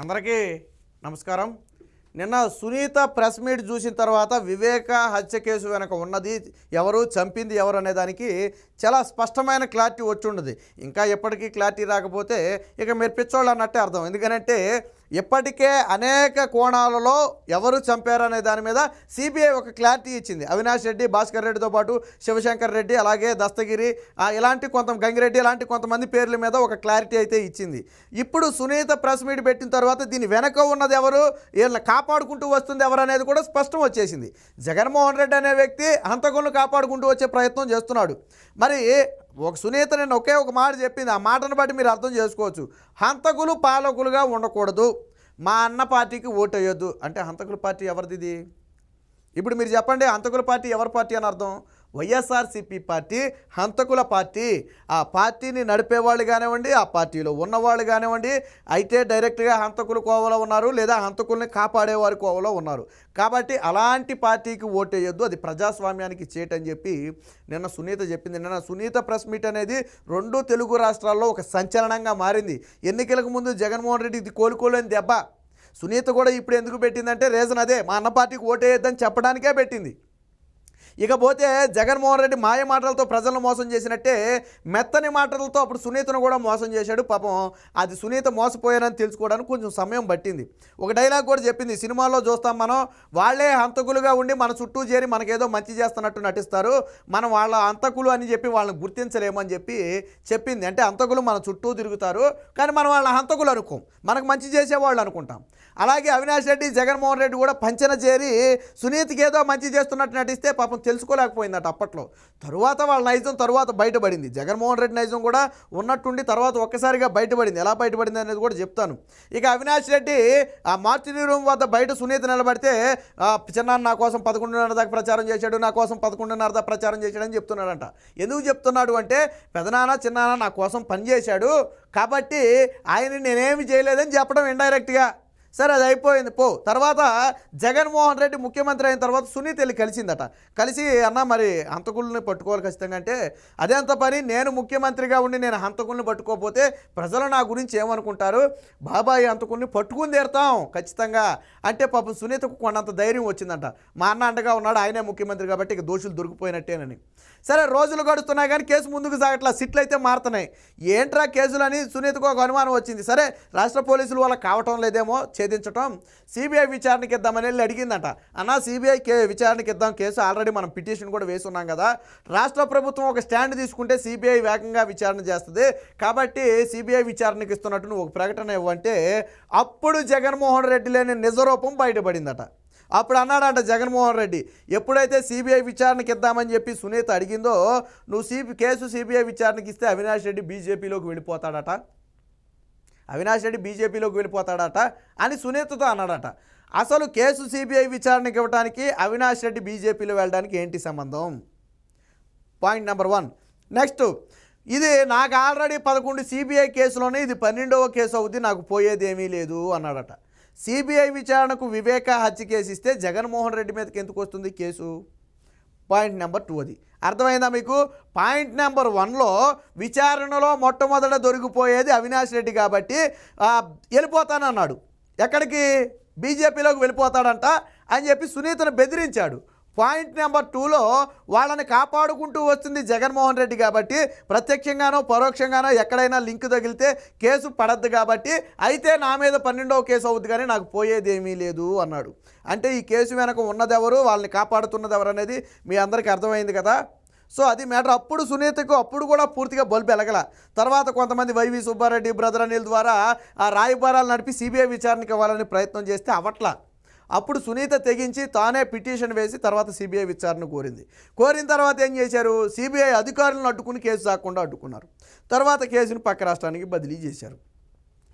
అందరికీ నమస్కారం. నిన్న సునీత ప్రెస్ మీట్ చూసిన తర్వాత వివేక హత్య కేసు వెనక ఉన్నది ఎవరు చంపింది ఎవరు అనే దానికి చాలా స్పష్టమైన క్లారిటీ వచ్చి ఉండదు. ఇంకా ఎప్పటికీ క్లారిటీ రాకపోతే ఇక మీరు పిచ్చోళ్ళు అన్నట్టే అర్థం. ఎందుకనంటే ఇప్పటికే అనేక కోణాలలో ఎవరు చంపారు అనే దాని మీద సిబిఐ ఒక క్లారిటీ ఇచ్చింది. అవినాష్ రెడ్డి భాస్కర్ రెడ్డితో పాటు శివశంకర్ రెడ్డి అలాగే దస్తగిరి ఇలాంటి కొంత గంగిరెడ్డి ఇలాంటి కొంతమంది పేర్ల మీద ఒక క్లారిటీ అయితే ఇచ్చింది. ఇప్పుడు సునీత ప్రెస్ మీట్ పెట్టిన తర్వాత దీని వెనక ఉన్నది ఎవరు? వీళ్ళని కాపాడుకుంటూ వస్తుంది ఎవరు అనేది కూడా స్పష్టం వచ్చేసింది. జగన్మోహన్ రెడ్డి అనే వ్యక్తి హంతకులను కాపాడుకుంటూ వచ్చే ప్రయత్నం చేస్తున్నాడు. మరి ఒక సునీత నేను ఒకే ఒక మాట చెప్పింది. ఆ మాటను బట్టి మీరు అర్థం చేసుకోవచ్చు. హంతకులు పాలకులుగా ఉండకూడదు. మా అన్న పార్టీకి ఓటు వేయొద్దు. అంటే హంతకుల పార్టీ ఎవరిది ఇది? ఇప్పుడు మీరు చెప్పండి హంతకుల పార్టీ ఎవరి పార్టీ అని అర్థం? వైఎస్ఆర్సీపీ పార్టీ హంతకుల పార్టీ. ఆ పార్టీని నడిపేవాళ్ళు కానివ్వండి ఆ పార్టీలో ఉన్నవాళ్ళు కానివ్వండి అయితే డైరెక్ట్గా హంతకుల కోవలో ఉన్నారు లేదా హంతకుల్ని కాపాడేవారి కోవలో ఉన్నారు. కాబట్టి అలాంటి పార్టీకి ఓటేయొద్దు అది ప్రజాస్వామ్యానికి చేయటని చెప్పి నిన్న సునీత చెప్పింది. నిన్న సునీత ప్రెస్ మీట్ అనేది రెండు తెలుగు రాష్ట్రాల్లో ఒక సంచలనంగా మారింది. ఎన్నికలకు ముందు జగన్మోహన్ రెడ్డి ఇది కోలుకోలేని దెబ్బ. సునీత కూడా ఇప్పుడు ఎందుకు పెట్టిందంటే రీజన్ అదే మా అన్న పార్టీకి ఓటేయొద్దని చెప్పడానికే పెట్టింది. ఇకపోతే జగన్మోహన్ రెడ్డి మాయ మాటలతో ప్రజలను మోసం చేసినట్టే మెత్తని మాటలతో అప్పుడు సునీతను కూడా మోసం చేశాడు. పాపం అది సునీత మోసపోయానని తెలుసుకోవడానికి కొంచెం సమయం పట్టింది. ఒక డైలాగ్ కూడా చెప్పింది సినిమాల్లో చూస్తాం మనం వాళ్ళే హంతకులుగా ఉండి మన చుట్టూ చేరి మనకేదో మంచి చేస్తున్నట్టు నటిస్తారు. మనం వాళ్ళ అంతకులు అని చెప్పి వాళ్ళని గుర్తించలేమని చెప్పి చెప్పింది. అంటే హంతకులు మన చుట్టూ తిరుగుతారు కానీ మనం వాళ్ళ హంతకులు అనుకోం. మనకు మంచి చేసేవాళ్ళు అనుకుంటాం. అలాగే అవినాష్ రెడ్డి జగన్మోహన్ రెడ్డి కూడా పంచన చేరి సునీత్కి ఏదో మంచి చేస్తున్నట్టు నటిస్తే పాపం తెలుసుకోలేకపోయిందట అప్పట్లో. తరువాత వాళ్ళ నైజం తరువాత బయటపడింది. జగన్మోహన్ రెడ్డి నైజం కూడా ఉన్నట్టుండి తర్వాత ఒక్కసారిగా బయటపడింది. ఎలా బయటపడింది అనేది కూడా చెప్తాను. ఇక అవినాష్ రెడ్డి ఆ మార్చిని రూమ్ వద్ద బయట సునీత నిలబడితే చిన్నాన్న నా కోసం పదకొండున్నర దాకా ప్రచారం చేశాడు నా కోసం పదకొండున్నర దాకా ప్రచారం చేశాడని చెప్తున్నాడంట. ఎందుకు చెప్తున్నాడు అంటే పెదనాన్న చిన్నాన్న నా కోసం పనిచేశాడు కాబట్టి ఆయన నేనేమి చేయలేదని చెప్పడం ఇండైరెక్ట్గా సరే అది అయిపోయింది. పో. తర్వాత జగన్మోహన్ రెడ్డి ముఖ్యమంత్రి అయిన తర్వాత సునీత వెళ్ళి కలిసిందట. కలిసి అన్న మరి హంతకుల్ని పట్టుకోవాలి ఖచ్చితంగా అంటే అదేంత పని నేను ముఖ్యమంత్రిగా ఉండి నేను హంతకుల్ని పట్టుకోకపోతే ప్రజలు నా గురించి ఏమనుకుంటారు? బాబాయ్ హంతకుల్ని పట్టుకుని తీరుతాం ఖచ్చితంగా. అంటే పాపం సునీతకు కొన్నంత ధైర్యం వచ్చిందంట. మా అన్న అండగా ఉన్నాడు ఆయనే ముఖ్యమంత్రి కాబట్టి ఇక దోషులు దొరికిపోయినట్టేనని. సరే రోజులు గడుస్తున్నాయి కానీ కేసు ముందుకు సాగట్లా సిట్లు అయితే మారుతున్నాయి. ఏంట్రా కేసులు అని సునీతకు ఒక అనుమానం వచ్చింది. సరే రాష్ట్ర పోలీసులు వాళ్ళకి కావటం లేదేమో ఛేదించటం. సిబిఐ విచారణకి ఇద్దామని వెళ్ళి అడిగిందట. అన్న సిబిఐ కే విచారణకి ఇద్దాం కేసు ఆల్రెడీ మనం పిటిషన్ కూడా వేసి ఉన్నాం కదా. రాష్ట్ర ప్రభుత్వం ఒక స్టాండ్ తీసుకుంటే సిబిఐ వేగంగా విచారణ చేస్తుంది. కాబట్టి సిబిఐ విచారణకి ఇస్తున్నట్టు నువ్వు ఒక ప్రకటన ఇవ్వంటే అప్పుడు జగన్మోహన్ రెడ్డి లేని నిజరూపం బయటపడిందట. అప్పుడు అన్నాడంట జగన్మోహన్ రెడ్డి ఎప్పుడైతే సిబిఐ విచారణకి ఇద్దామని చెప్పి సునీత అడిగిందో నువ్వు సిబి కేసు సిబిఐ విచారణకి ఇస్తే అవినాష్ రెడ్డి బీజేపీలోకి వెళ్ళిపోతాడట. అవినాష్ రెడ్డి బీజేపీలోకి వెళ్ళిపోతాడట అని సునీతతో అన్నాడట. అసలు కేసు సిబిఐ విచారణకి ఇవ్వడానికి అవినాష్ రెడ్డి బీజేపీలో వెళ్ళడానికి ఏంటి సంబంధం? పాయింట్ నెంబర్ వన్ నెక్స్ట్ ఇది నాకు ఆల్రెడీ పదకొండు సిబిఐ కేసులోనే ఇది పన్నెండవ కేసు అవుద్ది నాకు పోయేది ఏమీ లేదు అన్నాడట. సిబిఐ విచారణకు వివేక హత్య కేసు ఇస్తే జగన్మోహన్ రెడ్డి మీదకి ఎందుకు వస్తుంది కేసు? పాయింట్ నెంబర్ టూ అది. అర్థమైందా మీకు? పాయింట్ నెంబర్ వన్లో విచారణలో మొట్టమొదట దొరికిపోయేది అవినాష్ రెడ్డి కాబట్టి వెళ్ళిపోతానన్నాడు. ఎక్కడికి? బీజేపీలోకి వెళ్ళిపోతాడంట అని చెప్పి సునీతను బెదిరించాడు. పాయింట్ నెంబర్ టూలో వాళ్ళని కాపాడుకుంటూ వస్తుంది జగన్మోహన్ రెడ్డి కాబట్టి ప్రత్యక్షంగానో పరోక్షంగానో ఎక్కడైనా లింక్ తగిలితే కేసు పడద్దు కాబట్టి అయితే నా మీద పన్నెండవ కేసు అవుద్ది కానీ నాకు పోయేది ఏమీ లేదు అన్నాడు. అంటే ఈ కేసు వెనక ఉన్నదెవరు వాళ్ళని కాపాడుతున్నది అనేది మీ అందరికీ అర్థమైంది కదా? సో అది మ్యాటర్. అప్పుడు సునీతకు అప్పుడు కూడా పూర్తిగా బల్బు ఎలగల తర్వాత కొంతమంది వైవి సుబ్బారెడ్డి బ్రదర్ అనిల్ ద్వారా ఆ రాయబారాలు నడిపి సిబిఐ విచారణకి ఇవ్వాలని ప్రయత్నం చేస్తే అవట్లా. అప్పుడు సునీత తెగించి తానే పిటిషన్ వేసి తర్వాత సిబిఐ విచారణ కోరింది. కోరిన తర్వాత ఏం చేశారు? సిబిఐ అధికారులను అడ్డుకుని కేసు సాకుండా అడ్డుకున్నారు. తర్వాత కేసును పక్క రాష్ట్రానికి బదిలీ చేశారు.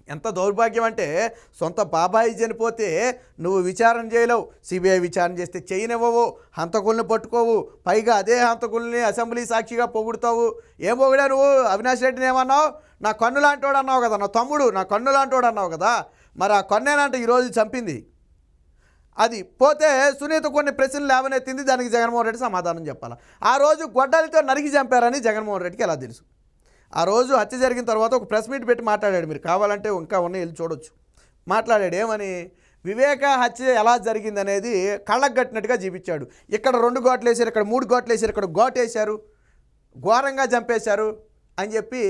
ఎంత దౌర్భాగ్యం అంటే సొంత బాబాయి చనిపోతే నువ్వు విచారణ చేయలేవు. సిబిఐ విచారణ చేస్తే చేయనివ్వవు. హంతకుల్ని పట్టుకోవు. పైగా అదే హంతకుల్ని అసెంబ్లీ సాక్షిగా పొగుడుతావు. ఏం పొగిడా నువ్వు? అవినాష్ రెడ్డిని ఏమన్నావు? నా కన్ను లాంటోడు అన్నావు కదా నా తమ్ముడు నా కన్ను లాంటోడు అన్నావు కదా. మరి ఆ కన్నేనంటే ఈరోజు చంపింది. అది పోతే సునీత కొన్ని ప్రశ్నలు లేవనెత్తింది దానికి జగన్మోహన్ రెడ్డి సమాధానం చెప్పాలి? ఆ రోజు గొడ్డలితో నరికి చంపారని జగన్మోహన్ రెడ్డికి ఎలా తెలుసు? ఆ రోజు హత్య జరిగిన తర్వాత ఒక ప్రెస్ మీట్ పెట్టి మాట్లాడాడు మీరు కావాలంటే ఇంకా ఉన్నాయి వెళ్ళి చూడొచ్చు. మాట్లాడాడు ఏమని? వివేక హత్య ఎలా జరిగిందనేది కళ్ళకు కట్టినట్టుగా చూపించాడు. ఇక్కడ రెండు గోట్లు వేసారు ఇక్కడ మూడు గోట్లు వేసారు ఇక్కడ గోటు వేశారు ఘోరంగా చంపేశారు అని చెప్పి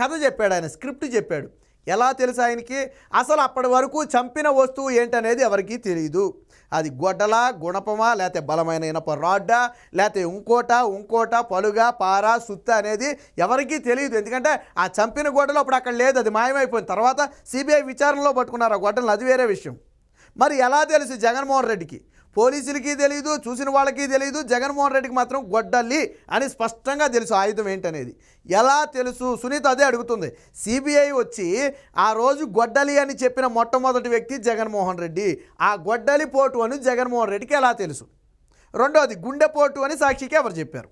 కథ చెప్పాడు ఆయన స్క్రిప్ట్ చెప్పాడు. ఎలా తెలుసు ఆయనకి? అసలు అప్పటి వరకు చంపిన వస్తువు ఏంటనేది ఎవరికీ తెలియదు అది గొడ్డలా గుణపమా లేకపోతే బలమైన ఇనప రాడ్డా లేకపోతే ఇంకోట ఇంకోట పలుగా పార సుత్త అనేది ఎవరికీ తెలియదు. ఎందుకంటే ఆ చంపిన గొడ్డలు అప్పుడు అక్కడ లేదు అది మాయమైపోయింది. తర్వాత సిబిఐ విచారణలో పట్టుకున్నారు ఆ గొడ్డలను అది వేరే విషయం. మరి ఎలా తెలుసు జగన్మోహన్ రెడ్డికి? పోలీసులకి తెలియదు చూసిన వాళ్ళకి తెలియదు జగన్మోహన్ రెడ్డికి మాత్రం గొడ్డలి అని స్పష్టంగా తెలుసు ఆయుధం ఏంటనేది. ఎలా తెలుసు? సునీత అదే అడుగుతుంది. సిబిఐ వచ్చి ఆ రోజు గొడ్డలి అని చెప్పిన మొట్టమొదటి వ్యక్తి జగన్మోహన్ రెడ్డి. ఆ గొడ్డలి పోటు అని జగన్మోహన్ రెడ్డికి ఎలా తెలుసు? రెండవది గుండెపోటు అని సాక్షికి ఎవరు చెప్పారు?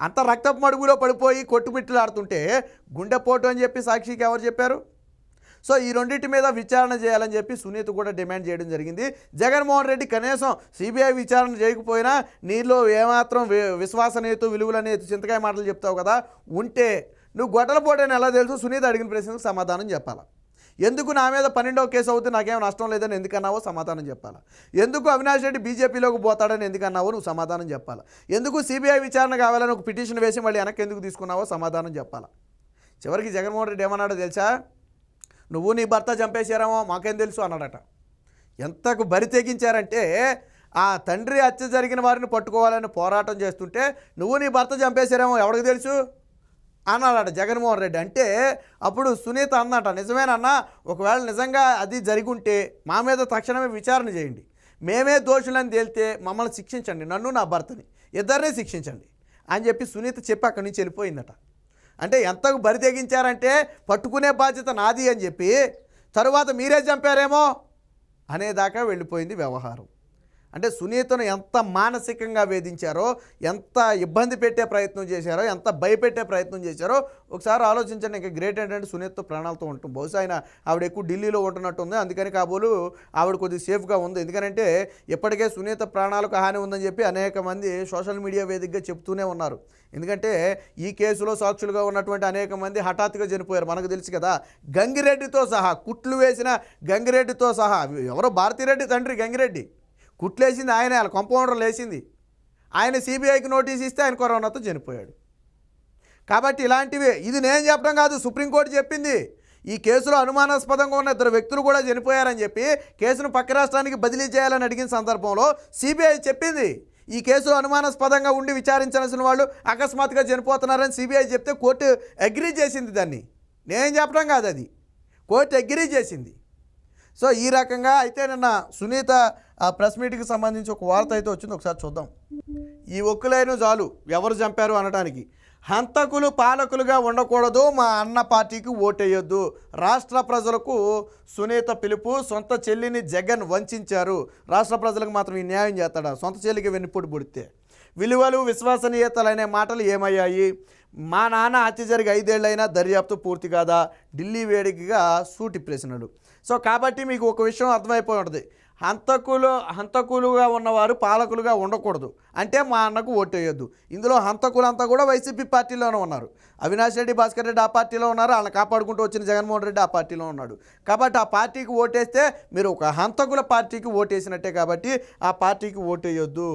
అంత రక్తపు మడుగులో పడిపోయి కొట్టుమిట్టులాడుతుంటే గుండెపోటు అని చెప్పి సాక్షికి ఎవరు చెప్పారు? సో ఈ రెండింటి మీద విచారణ చేయాలని చెప్పి సునీత కూడా డిమాండ్ చేయడం జరిగింది. జగన్మోహన్ రెడ్డి కనీసం సిబిఐ విచారణ చేయకపోయినా నీలో ఏమాత్రం వి- విశ్వసనీయత విలువలనేది చింతకాయ మాటలు చెప్తావు కదా ఉంటే నువ్వు గొడ్డల ఎలా తెలుసు? సునీత అడిగిన ప్రశ్నకు సమాధానం చెప్పాలా? ఎందుకు నా మీద పన్నెండవ కేసు అవుతే నాకేం నష్టం లేదని ఎందుకన్నావో సమాధానం చెప్పాలా? ఎందుకు అవినాష్ రెడ్డి బీజేపీలోకి పోతాడని ఎందుకన్నావో నువ్వు సమాధానం చెప్పాలా? ఎందుకు సిబిఐ విచారణ కావాలని ఒక పిటిషన్ వేసి మళ్ళీ వెనక్కి ఎందుకు తీసుకున్నావో సమాధానం చెప్పాలా? చివరికి జగన్మోహన్ రెడ్డి ఏమన్నాడో తెలుసా? నువ్వు నీ భర్త చంపేశారేమో మాకేం తెలుసు అన్నాడట. ఎంతకు బరి తెగించారంటే ఆ తండ్రి హత్య జరిగిన వారిని పట్టుకోవాలని పోరాటం చేస్తుంటే నువ్వు నీ భర్త చంపేశారేమో ఎవరికి తెలుసు? అన్నాడట జగన్మోహన్ రెడ్డి. అంటే అప్పుడు సునీత అన్నట నిజమేనన్నా ఒకవేళ నిజంగా అది జరిగి ఉంటే మా మీద తక్షణమే విచారణ చేయండి. మేమే దోషులని తేలితే మమ్మల్ని శిక్షించండి నన్ను నా భర్తని ఇద్దరిని శిక్షించండి. అని చెప్పి సునీత చెప్పి అక్కడి నుంచి వెళ్ళిపోయిందట. అంటే ఎంతకు బరి తెగించారంటే పట్టుకునే బాధ్యత నాది అని చెప్పి తరువాత మీరే చంపారేమో అనేదాకా వెళ్ళిపోయింది వ్యవహారం. అంటే సునీతను ఎంత మానసికంగా వేధించారో ఎంత ఇబ్బంది పెట్టే ప్రయత్నం చేశారో ఎంత భయపెట్టే ప్రయత్నం చేశారో ఒకసారి ఆలోచించండి. ఇంకా గ్రేట్ ఏంటంటే సునీత ప్రాణాలతో ఉంటుంది బహుశా ఆయన ఆవిడ ఎక్కువ ఢిల్లీలో ఉంటున్నట్టుంది అందుకని కాబోలు ఆవిడ కొద్దిగా సేఫ్గా ఉంది. ఎందుకంటే ఇప్పటికే సునీత ప్రాణాలకు హాని ఉందని చెప్పి అనేక మంది సోషల్ మీడియా వేదికగా చెప్తూనే ఉన్నారు. ఎందుకంటే ఈ కేసులో సాక్షులుగా ఉన్నటువంటి అనేక మంది హఠాత్తుగా చనిపోయారు. మనకు తెలుసు కదా గంగిరెడ్డితో సహా కుట్లు వేసిన గంగిరెడ్డితో సహా ఎవరో భారతిరెడ్డి తండ్రి గంగిరెడ్డి. కుట్లేసింది ఆయన వాళ్ళ కంపౌండర్ లేచింది. ఆయన సిబిఐకి నోటీస్ ఇస్తే ఆయన కరోనాతో చనిపోయాడు. కాబట్టి ఇలాంటివి ఇది నేను చెప్పడం కాదు సుప్రీంకోర్టు చెప్పింది. ఈ కేసులో అనుమానాస్పదంగా ఉన్న ఇద్దరు వ్యక్తులు కూడా చనిపోయారని చెప్పి కేసును పక్క రాష్ట్రానికి బదిలీ చేయాలని అడిగిన సందర్భంలో సిబిఐ చెప్పింది. ఈ కేసులో అనుమానాస్పదంగా ఉండి విచారించాల్సిన వాళ్ళు అకస్మాత్తుగా చనిపోతున్నారని సిబిఐ చెప్తే కోర్టు అగ్రీ చేసింది దాన్ని. నేను చెప్పడం కాదు అది. కోర్టు అగ్రీ చేసింది. సో ఈ రకంగా అయితే నిన్న సునీత ఆ ప్రెస్ మీట్కి సంబంధించి ఒక వార్త అయితే వచ్చింది ఒకసారి చూద్దాం. ఈ ఒక్కులైన చాలు ఎవరు చంపారు అనడానికి హంతకులు పాలకులుగా ఉండకూడదు మా అన్న పార్టీకి ఓటేయొద్దు. రాష్ట్ర ప్రజలకు సునీత పిలుపు సొంత చెల్లిని జగన్ వంచారు. రాష్ట్ర ప్రజలకు మాత్రం ఈ న్యాయం చేస్తాడా? సొంత చెల్లికి వెన్నుపూడి పుడితే విలువలు విశ్వసనీయతలు అనే మాటలు ఏమయ్యాయి? మా నాన్న హత్య జరిగి ఐదేళ్ళైనా దర్యాప్తు పూర్తి కాదా? ఢిల్లీ వేడికగా సూటిప్రేసినాడు సో కాబట్టి మీకు ఒక విషయం అర్థమైపోయి ఉంటుంది. హంతకులు హంతకులుగా ఉన్నవారు పాలకులుగా ఉండకూడదు. అంటే మా అన్నకు ఓటేయొద్దు ఇందులో హంతకులంతా కూడా వైసీపీ పార్టీలోనే ఉన్నారు. అవినాష్ రెడ్డి భాస్కర్ రెడ్డి ఆ పార్టీలో ఉన్నారు. వాళ్ళని కాపాడుకుంటూ వచ్చిన జగన్మోహన్ రెడ్డి ఆ పార్టీలో ఉన్నాడు. కాబట్టి ఆ పార్టీకి ఓటేస్తే మీరు ఒక హంతకుల పార్టీకి ఓటేసినట్టే కాబట్టి ఆ పార్టీకి ఓటేయొద్దు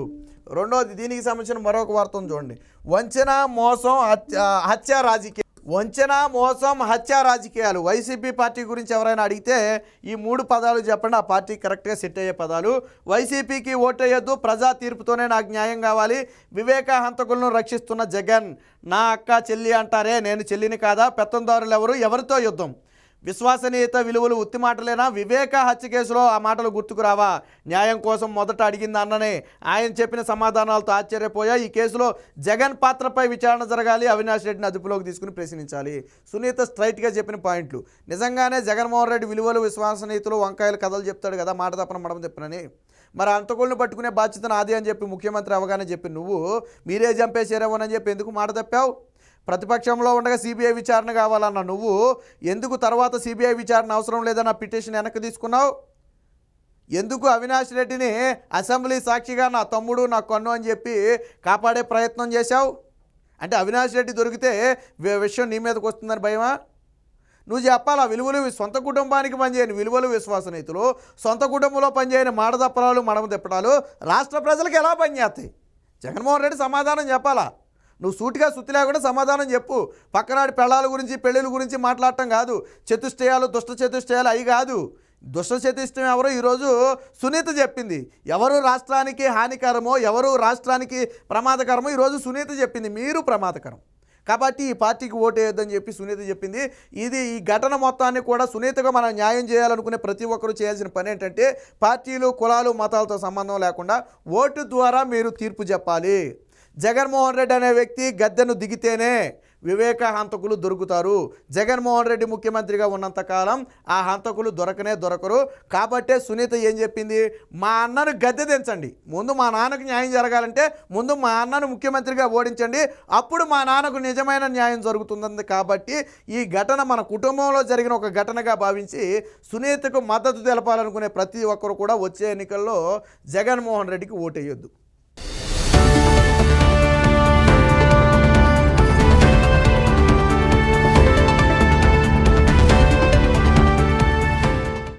రెండవది దీనికి సంబంధించిన మరొక వార్త చూడండి. వంచన మోసం హత్య హత్య రాజకీయ వంచన మోసం హత్య రాజకీయాలు. వైసీపీ పార్టీ గురించి ఎవరైనా అడిగితే ఈ మూడు పదాలు చెప్పండి. ఆ పార్టీ కరెక్ట్గా సెట్ అయ్యే పదాలు. వైసీపీకి ఓటేయొద్దు. ప్రజా తీర్పుతోనే నాకు న్యాయం కావాలి. వివేక హంతకులను రక్షిస్తున్న జగన్. నా అక్క చెల్లి అంటారే. నేను చెల్లిని కాదా? పెత్తందారులు ఎవరు? ఎవరితో యుద్ధం? విశ్వసనీయత విలువలు ఉత్తి మాటలేనా? వివేక హత్య కేసులో ఆ మాటలు గుర్తుకు రావా న్యాయం కోసం మొదట అడిగింది అన్ననే. ఆయన చెప్పిన సమాధానాలతో ఆశ్చర్యపోయా ఈ కేసులో జగన్ పాత్రపై విచారణ జరగాలి. అవినాష్ రెడ్డిని అదుపులోకి తీసుకుని ప్రశ్నించాలి. సునీత స్ట్రైట్గా చెప్పిన పాయింట్లు. నిజంగానే జగన్మోహన్ రెడ్డి విలువలు విశ్వసనీయతలు వంకాయలు కథలు చెప్తాడు కదా మాట తప్పన మడం చెప్పనని. మరి అంతకులను పట్టుకునే బాధ్యత నాది అని చెప్పి ముఖ్యమంత్రి అవగానే చెప్పి నువ్వు మీరే చంపేశారేమోనని చెప్పి ఎందుకు మాట తప్పావు? ప్రతిపక్షంలో ఉండగా సిబిఐ విచారణ కావాలన్న నువ్వు ఎందుకు తర్వాత సిబిఐ విచారణ అవసరం లేదన్న పిటిషన్ వెనక్కి తీసుకున్నావు? ఎందుకు అవినాష్ రెడ్డిని అసెంబ్లీ సాక్షిగా నా తమ్ముడు నా కన్ను అని చెప్పి కాపాడే ప్రయత్నం చేశావు? అంటే అవినాష్ రెడ్డి దొరికితే విషయం నీ మీదకి వస్తుందని భయమా? నువ్వు చెప్పాలా విలువలు సొంత కుటుంబానికి పనిచేయని విలువలు విశ్వాసనీతులు సొంత కుటుంబంలో పనిచేయని మాడదప్పరాలు మడమ తిప్పడాలు రాష్ట్ర ప్రజలకు ఎలా పనిచేస్తాయి? జగన్మోహన్ రెడ్డి సమాధానం చెప్పాలా? నువ్వు సూటిగా సుత్తి లేకుండా సమాధానం చెప్పు. పక్కనాడి పెళ్ళాల గురించి పెళ్ళిళ్ళ గురించి మాట్లాడటం కాదు. చతుష్టయాలు దుష్ట చతుష్టయాలు అవి కాదు. దుష్ట చతుష్టం ఎవరో ఈరోజు సునీత చెప్పింది. ఎవరు రాష్ట్రానికి హానికరమో ఎవరు రాష్ట్రానికి ప్రమాదకరమో ఈరోజు సునీత చెప్పింది. మీరు ప్రమాదకరం. కాబట్టి ఈ పార్టీకి ఓటు వేయొద్దని చెప్పి సునీత చెప్పింది. ఇది ఈ ఘటన మొత్తాన్ని కూడా సునీతగా మనం న్యాయం చేయాలనుకునే ప్రతి ఒక్కరూ చేయాల్సిన పని ఏంటంటే పార్టీలు కులాలు మతాలతో సంబంధం లేకుండా ఓటు ద్వారా మీరు తీర్పు చెప్పాలి. జగన్మోహన్ రెడ్డి అనే వ్యక్తి గద్దెను దిగితేనే వివేక హంతకులు దొరుకుతారు. జగన్మోహన్ రెడ్డి ముఖ్యమంత్రిగా ఉన్నంతకాలం ఆ హంతకులు దొరకనే దొరకరు. కాబట్టే సునీత ఏం చెప్పింది? మా అన్నను గద్దె దించండి ముందు మా నాన్నకు న్యాయం జరగాలంటే ముందు మా అన్నను ముఖ్యమంత్రిగా ఓడించండి. అప్పుడు మా నాన్నకు నిజమైన న్యాయం జరుగుతుందంది. కాబట్టి ఈ ఘటన మన కుటుంబంలో జరిగిన ఒక ఘటనగా భావించి సునీతకు మద్దతు తెలపాలనుకునే ప్రతి ఒక్కరు కూడా వచ్చే ఎన్నికల్లో జగన్మోహన్ రెడ్డికి ఓటేయొద్దు.